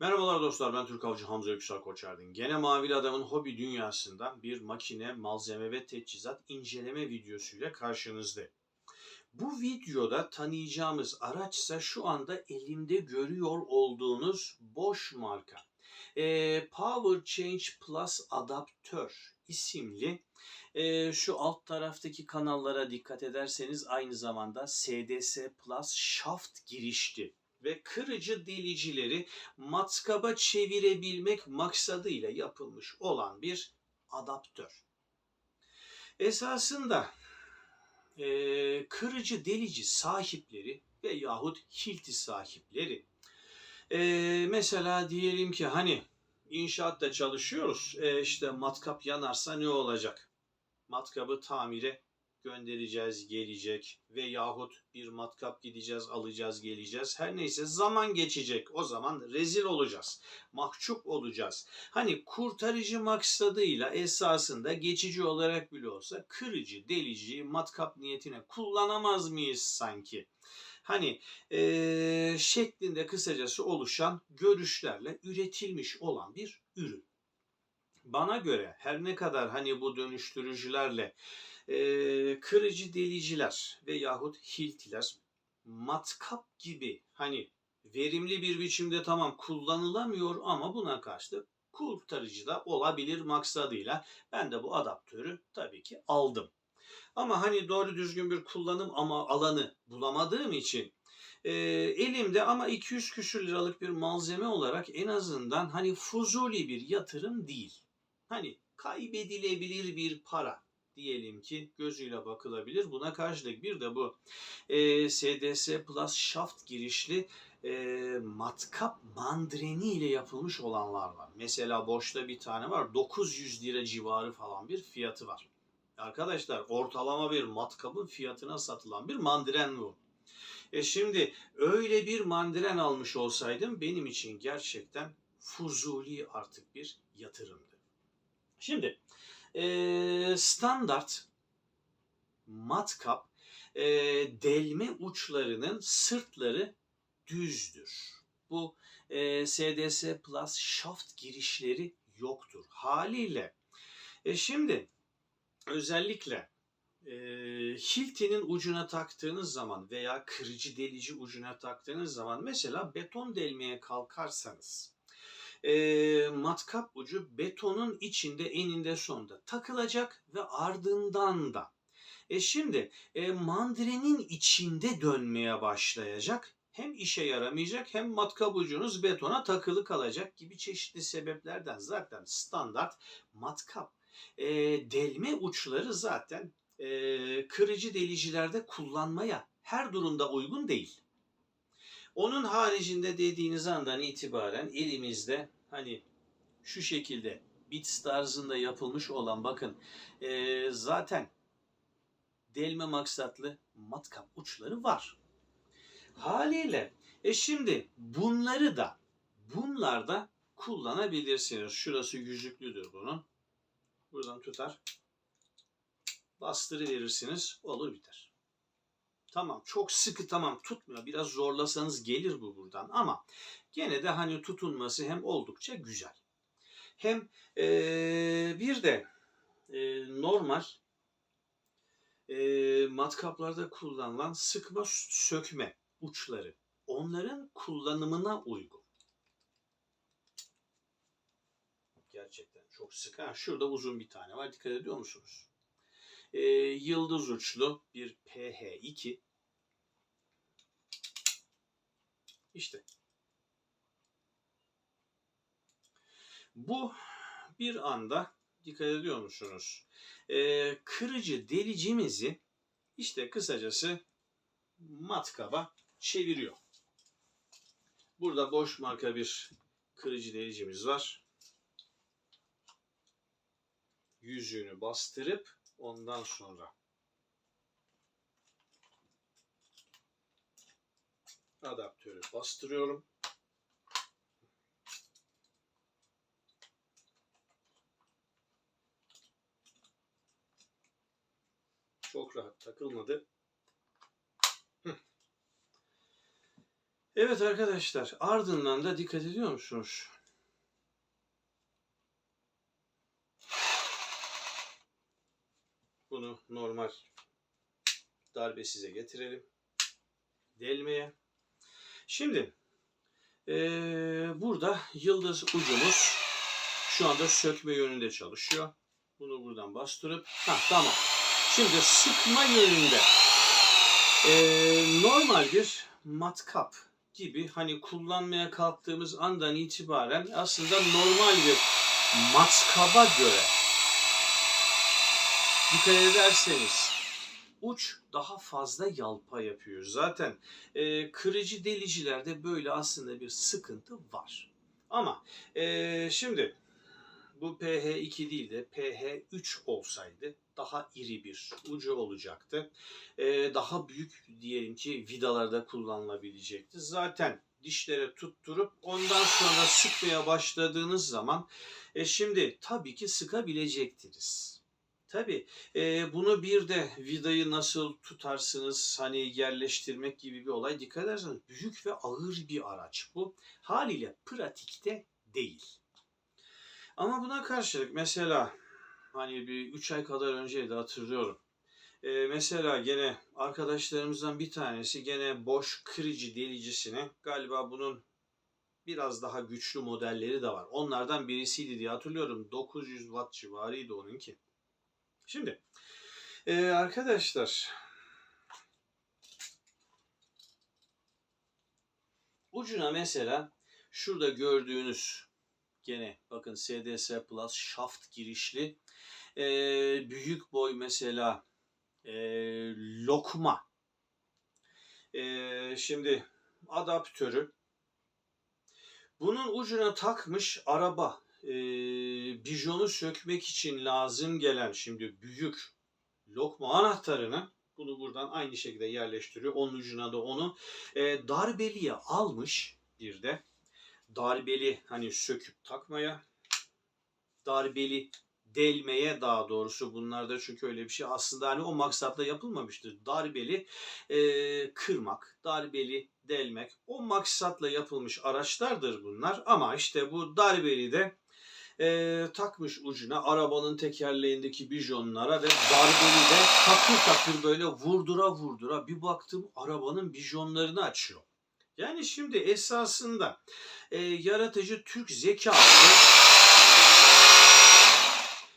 Merhabalar dostlar ben Türk Avcı Hamza Yüksel Koçerdin. Gene Mavili Adam'ın hobi dünyasından bir makine, malzeme ve teçhizat inceleme videosuyla karşınızda. Bu videoda tanıyacağımız araçsa şu anda elimde görüyor olduğunuz Bosch marka. Ee, Power Change Plus Adaptör isimli ee, şu alt taraftaki kanallara dikkat ederseniz aynı zamanda SDS Plus Shaft girişli ve kırıcı delicileri matkaba çevirebilmek maksadıyla yapılmış olan bir adaptör. Esasında eee, kırıcı delici sahipleri ve yahut hilti sahipleri eee, mesela diyelim ki hani inşaatta çalışıyoruz e, işte matkap yanarsa ne olacak? Matkabı tamire göndereceğiz, gelecek ve yahut bir matkap gideceğiz, alacağız, geleceğiz. Her neyse zaman geçecek. O zaman rezil olacağız. Mahcup olacağız. Hani kurtarıcı maksadıyla esasında geçici olarak bile olsa kırıcı, delici, matkap niyetine kullanamaz mıyız sanki? Hani eee, şeklinde kısacası oluşan görüşlerle üretilmiş olan bir ürün. Bana göre her ne kadar hani bu dönüştürücülerle e, kırıcı deliciler ve yahut hiltiler matkap gibi hani verimli bir biçimde tamam kullanılamıyor ama buna karşı kurtarıcı da olabilir maksadıyla ben de bu adaptörü tabii ki aldım. Ama hani doğru düzgün bir kullanım ama alanı bulamadığım için e, elimde ama 200 küsür liralık bir malzeme olarak en azından hani fuzuli bir yatırım değil. Hani kaybedilebilir bir para diyelim ki gözüyle bakılabilir. Buna karşılık bir de bu e, SDS Plus Shaft girişli e, matkap mandreni ile yapılmış olanlar var. Mesela boşta bir tane var 900 lira civarı falan bir fiyatı var. Arkadaşlar ortalama bir matkabın fiyatına satılan bir mandren bu. E şimdi öyle bir mandren almış olsaydım benim için gerçekten fuzuli artık bir yatırımdı. Şimdi e, standart matkap e, delme uçlarının sırtları düzdür. Bu e, SDS Plus shaft girişleri yoktur. Haliyle e, şimdi özellikle e, hiltinin ucuna taktığınız zaman veya kırıcı delici ucuna taktığınız zaman mesela beton delmeye kalkarsanız e, matkap ucu betonun içinde eninde sonunda takılacak ve ardından da e şimdi e, mandrenin içinde dönmeye başlayacak. Hem işe yaramayacak hem matkap ucunuz betona takılı kalacak gibi çeşitli sebeplerden zaten standart matkap e, delme uçları zaten e, kırıcı delicilerde kullanmaya her durumda uygun değil. Onun haricinde dediğiniz andan itibaren elimizde hani şu şekilde bits tarzında yapılmış olan bakın e, zaten delme maksatlı matkap uçları var. Haliyle e şimdi bunları da bunlarda kullanabilirsiniz. Şurası yüzüklüdür bunun. Buradan tutar. Bastırıverirsiniz. Olur biter. Tamam çok sıkı tamam tutmuyor. Biraz zorlasanız gelir bu buradan ama gene de hani tutunması hem oldukça güzel. Hem ee, bir de e, normal e, matkaplarda kullanılan sıkma sökme uçları onların kullanımına uygun. Gerçekten çok sıkı. Ha, şurada uzun bir tane var. Dikkat ediyor musunuz? E, yıldız uçlu bir PH2 İşte bu bir anda dikkat ediyor musunuz? Ee, kırıcı delicimizi işte kısacası matkaba çeviriyor. Burada boş marka bir kırıcı delicimiz var. Yüzüğünü bastırıp ondan sonra adaptörü bastırıyorum. Çok rahat takılmadı. Evet arkadaşlar ardından da dikkat ediyor musunuz? Bunu normal darbe size getirelim. Delmeye. Şimdi eee, burada yıldız ucumuz şu anda sökme yönünde çalışıyor. Bunu buradan bastırıp ha tamam. Şimdi sıkma yönünde eee, normal bir matkap gibi hani kullanmaya kalktığımız andan itibaren aslında normal bir matkaba göre dikkat ederseniz uç daha fazla yalpa yapıyor. Zaten e, kırıcı delicilerde böyle aslında bir sıkıntı var. Ama e, şimdi bu PH2 değil de PH3 olsaydı daha iri bir ucu olacaktı. E, daha büyük diyelim ki vidalarda kullanılabilecekti. Zaten dişlere tutturup ondan sonra sıkmaya başladığınız zaman e, şimdi tabii ki sıkabilecektiniz. Tabii e, bunu bir de vidayı nasıl tutarsınız hani yerleştirmek gibi bir olay dikkat ederseniz büyük ve ağır bir araç bu. Haliyle pratikte değil. Ama buna karşılık mesela hani bir 3 ay kadar önceydi hatırlıyorum. E, mesela gene arkadaşlarımızdan bir tanesi gene boş kırıcı delicisine galiba bunun biraz daha güçlü modelleri de var. Onlardan birisiydi diye hatırlıyorum. 900 watt civarıydı onunki. Şimdi e, arkadaşlar ucuna mesela şurada gördüğünüz gene bakın SDS Plus şaft girişli e, büyük boy mesela e, lokma. E, şimdi adaptörü. Bunun ucuna takmış araba e, bijonu sökmek için lazım gelen şimdi büyük lokma anahtarını bunu buradan aynı şekilde yerleştiriyor. Onun ucuna da onu e, darbeliye almış bir de darbeli hani söküp takmaya darbeli delmeye daha doğrusu bunlarda çünkü öyle bir şey aslında hani o maksatla yapılmamıştır. Darbeli e, kırmak, darbeli delmek o maksatla yapılmış araçlardır bunlar ama işte bu darbeli de e, takmış ucuna arabanın tekerleğindeki bijonlara ve darbeli de takır takır böyle vurdura vurdura bir baktım arabanın bijonlarını açıyor. Yani şimdi esasında e, yaratıcı Türk zekası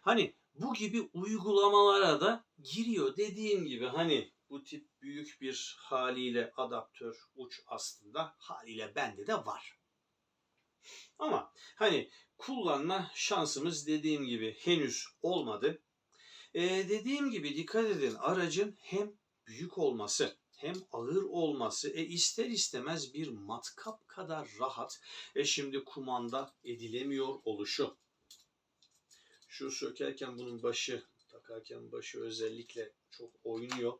hani bu gibi uygulamalara da giriyor. Dediğim gibi hani bu tip büyük bir haliyle adaptör uç aslında haliyle bende de var. Ama hani kullanma şansımız dediğim gibi henüz olmadı. Ee, dediğim gibi dikkat edin aracın hem büyük olması hem ağır olması e, ister istemez bir matkap kadar rahat e, şimdi kumanda edilemiyor oluşu. Şu sökerken bunun başı takarken başı özellikle çok oynuyor.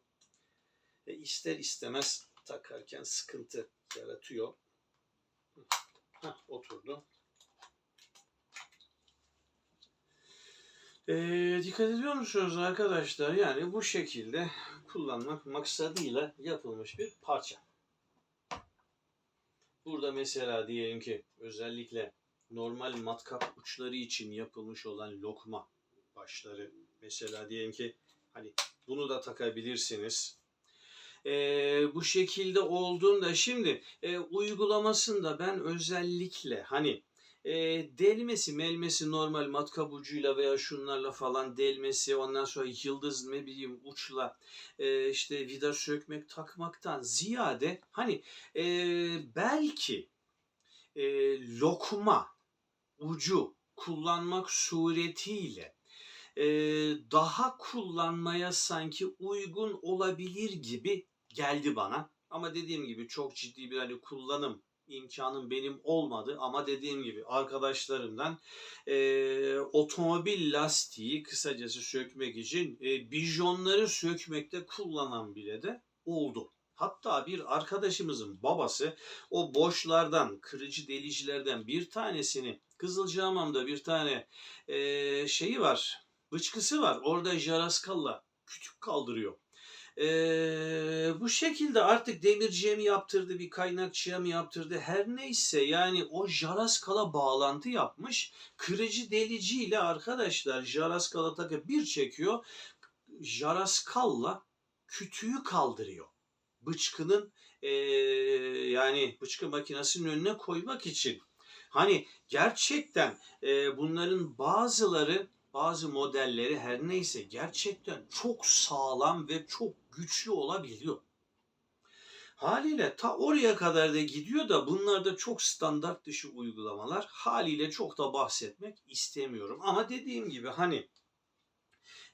E, ister istemez takarken sıkıntı yaratıyor. Heh, oturdu. Ee, dikkat ediyor musunuz arkadaşlar? Yani bu şekilde kullanmak maksadıyla yapılmış bir parça. Burada mesela diyelim ki özellikle normal matkap uçları için yapılmış olan lokma başları mesela diyelim ki hani bunu da takabilirsiniz. Ee, bu şekilde olduğunda şimdi e, uygulamasında ben özellikle hani e, delmesi melmesi normal matkap ucuyla veya şunlarla falan delmesi ondan sonra yıldız ne bileyim uçla e, işte vida sökmek takmaktan ziyade hani e, belki e, lokma ucu kullanmak suretiyle e, daha kullanmaya sanki uygun olabilir gibi geldi bana. Ama dediğim gibi çok ciddi bir hani kullanım imkanım benim olmadı ama dediğim gibi arkadaşlarımdan e, otomobil lastiği kısacası sökmek için e, bijonları sökmekte kullanan bile de oldu. Hatta bir arkadaşımızın babası o boşlardan, kırıcı delicilerden bir tanesini Kızılcahamam'da bir tane e, şeyi var, bıçkısı var. Orada jaraskalla kütük kaldırıyor. Ee, bu şekilde artık demirciye mi yaptırdı, bir kaynakçıya mı yaptırdı her neyse yani o jaraskala bağlantı yapmış. Kırıcı delici ile arkadaşlar jaraskala takı bir çekiyor. Jaraskalla kütüğü kaldırıyor. Bıçkının ee, yani bıçkı makinesinin önüne koymak için. Hani gerçekten e, bunların bazıları bazı modelleri her neyse gerçekten çok sağlam ve çok güçlü olabiliyor. Haliyle ta oraya kadar da gidiyor da bunlar da çok standart dışı uygulamalar. Haliyle çok da bahsetmek istemiyorum. Ama dediğim gibi hani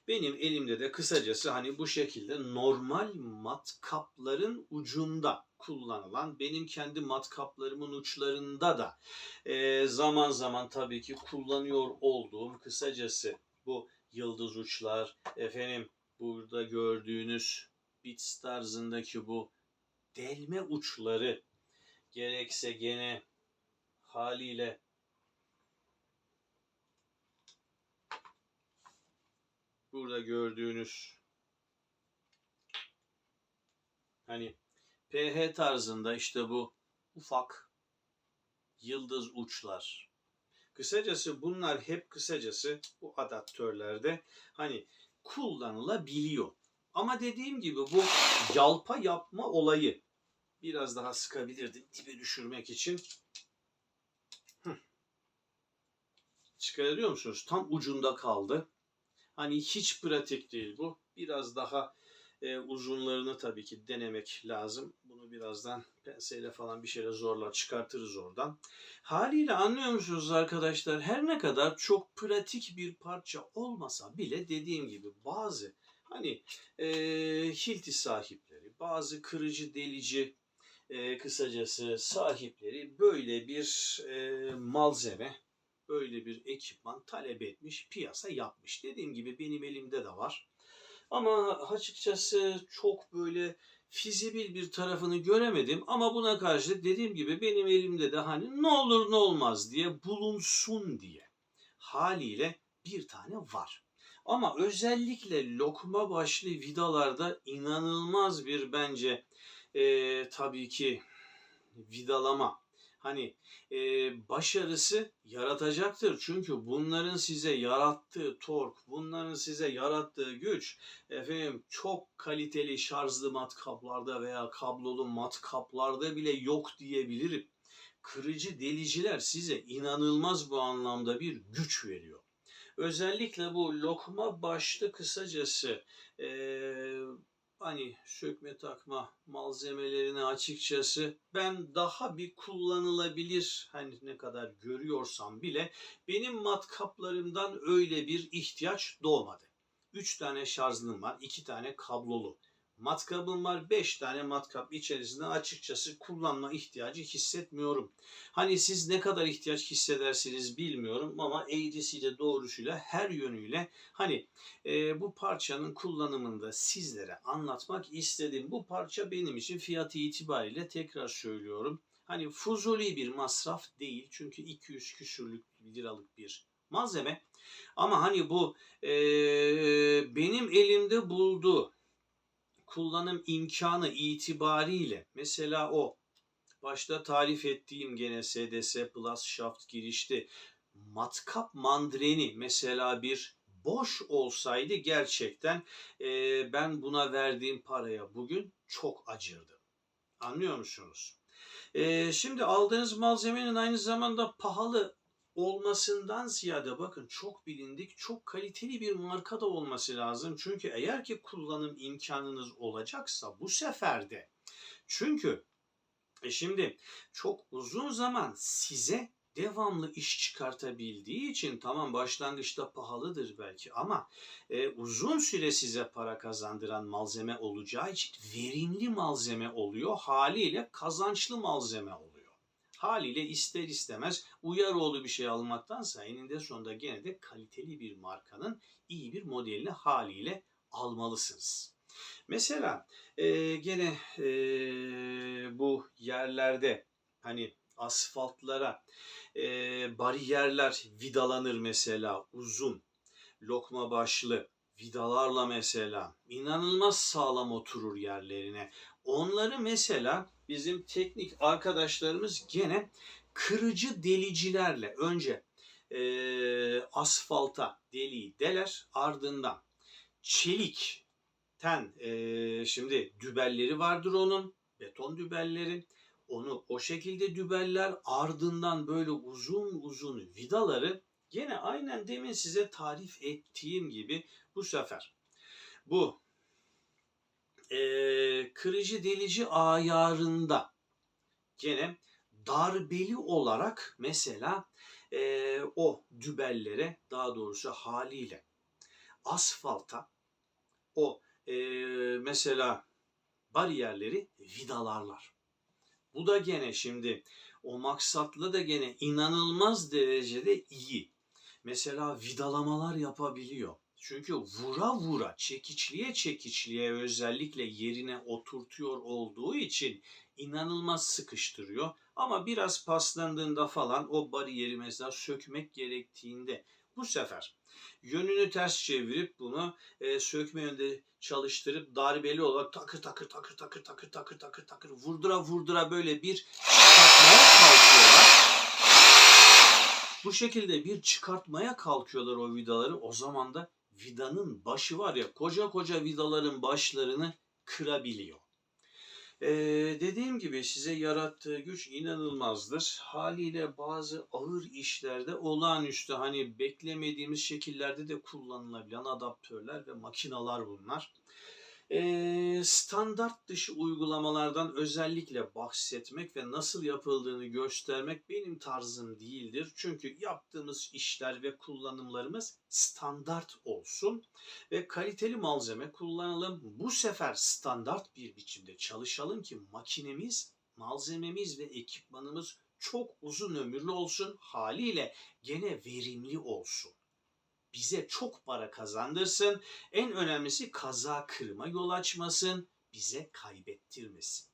benim elimde de kısacası hani bu şekilde normal matkapların ucunda kullanılan benim kendi matkaplarımın uçlarında da e, zaman zaman tabii ki kullanıyor olduğum kısacası bu yıldız uçlar efendim burada gördüğünüz bits tarzındaki bu delme uçları gerekse gene haliyle burada gördüğünüz hani PH tarzında işte bu ufak yıldız uçlar. Kısacası bunlar hep kısacası bu adaptörlerde hani kullanılabiliyor. Ama dediğim gibi bu yalpa yapma olayı biraz daha sıkabilirdim dibe düşürmek için. Çıkarıyor musunuz? Tam ucunda kaldı. Hani hiç pratik değil bu. Biraz daha e, uzunlarını tabii ki denemek lazım. Bunu birazdan penseyle falan bir şeyle zorla çıkartırız oradan. Haliyle anlıyor musunuz arkadaşlar? Her ne kadar çok pratik bir parça olmasa bile dediğim gibi bazı hani e, hilti sahipleri, bazı kırıcı delici e, kısacası sahipleri böyle bir e, malzeme, böyle bir ekipman talep etmiş, piyasa yapmış. Dediğim gibi benim elimde de var. Ama açıkçası çok böyle fizibil bir tarafını göremedim. Ama buna karşı dediğim gibi benim elimde de hani ne olur ne olmaz diye bulunsun diye haliyle bir tane var. Ama özellikle lokma başlı vidalarda inanılmaz bir bence e, tabii ki vidalama hani e, başarısı yaratacaktır. Çünkü bunların size yarattığı tork, bunların size yarattığı güç efendim çok kaliteli şarjlı matkaplarda veya kablolu matkaplarda bile yok diyebilirim. Kırıcı deliciler size inanılmaz bu anlamda bir güç veriyor. Özellikle bu lokma başlı kısacası e, hani sökme takma malzemelerini açıkçası ben daha bir kullanılabilir hani ne kadar görüyorsam bile benim matkaplarımdan öyle bir ihtiyaç doğmadı. 3 tane şarjlım var, 2 tane kablolu matkabım var. 5 tane matkap içerisinde açıkçası kullanma ihtiyacı hissetmiyorum. Hani siz ne kadar ihtiyaç hissedersiniz bilmiyorum ama eğrisiyle doğrusuyla her yönüyle hani e, bu parçanın kullanımında sizlere anlatmak istedim. Bu parça benim için fiyatı itibariyle tekrar söylüyorum. Hani fuzuli bir masraf değil çünkü 200 küsürlük liralık bir malzeme. Ama hani bu e, benim elimde bulduğu kullanım imkanı itibariyle mesela o başta tarif ettiğim gene SDS Plus Shaft girişte matkap mandreni mesela bir boş olsaydı gerçekten e, ben buna verdiğim paraya bugün çok acırdım. Anlıyor musunuz? E, şimdi aldığınız malzemenin aynı zamanda pahalı olmasından ziyade bakın çok bilindik, çok kaliteli bir marka da olması lazım. Çünkü eğer ki kullanım imkanınız olacaksa bu sefer de. Çünkü e şimdi çok uzun zaman size devamlı iş çıkartabildiği için tamam başlangıçta pahalıdır belki ama e, uzun süre size para kazandıran malzeme olacağı için verimli malzeme oluyor. Haliyle kazançlı malzeme oluyor haliyle ister istemez Uyaroğlu bir şey almaktansa eninde sonunda gene de kaliteli bir markanın iyi bir modelini haliyle almalısınız. Mesela e, gene e, bu yerlerde hani asfaltlara e, bariyerler vidalanır mesela uzun lokma başlı vidalarla mesela inanılmaz sağlam oturur yerlerine. Onları mesela bizim teknik arkadaşlarımız gene kırıcı delicilerle önce eee, asfalta deliği deler ardından çelikten eee, şimdi dübelleri vardır onun beton dübelleri onu o şekilde dübeller ardından böyle uzun uzun vidaları gene aynen demin size tarif ettiğim gibi bu sefer bu eee, kırıcı delici ayarında gene darbeli olarak mesela eee, o dübellere daha doğrusu haliyle asfalta o eee, mesela bariyerleri vidalarlar. Bu da gene şimdi o maksatla da gene inanılmaz derecede iyi. Mesela vidalamalar yapabiliyor. Çünkü vura vura, çekiçliğe çekiçliğe özellikle yerine oturtuyor olduğu için inanılmaz sıkıştırıyor. Ama biraz paslandığında falan o bariyeri mesela sökmek gerektiğinde bu sefer yönünü ters çevirip bunu e, sökme yönde çalıştırıp darbeli olarak takır takır takır takır takır takır takır takır vurdura vurdura böyle bir çıkartmaya kalkıyorlar. Bu şekilde bir çıkartmaya kalkıyorlar o vidaları. O zaman da vidanın başı var ya koca koca vidaların başlarını kırabiliyor. Ee, dediğim gibi size yarattığı güç inanılmazdır. Haliyle bazı ağır işlerde olağanüstü hani beklemediğimiz şekillerde de kullanılabilen adaptörler ve makinalar bunlar. Standart dışı uygulamalardan özellikle bahsetmek ve nasıl yapıldığını göstermek benim tarzım değildir. Çünkü yaptığımız işler ve kullanımlarımız standart olsun ve kaliteli malzeme kullanalım. Bu sefer standart bir biçimde çalışalım ki makinemiz, malzememiz ve ekipmanımız çok uzun ömürlü olsun. Haliyle gene verimli olsun. Bize çok para kazandırsın. En önemlisi kaza kırma yol açmasın. Bize kaybettirmesin.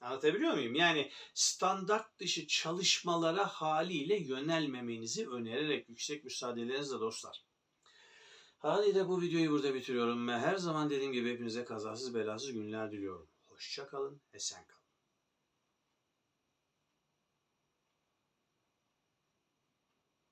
Anlatabiliyor muyum? Yani standart dışı çalışmalara haliyle yönelmemenizi önererek yüksek müsaadelerinizle dostlar. Haliyle bu videoyu burada bitiriyorum ve her zaman dediğim gibi hepinize kazasız belasız günler diliyorum. Hoşça kalın, esen kalın.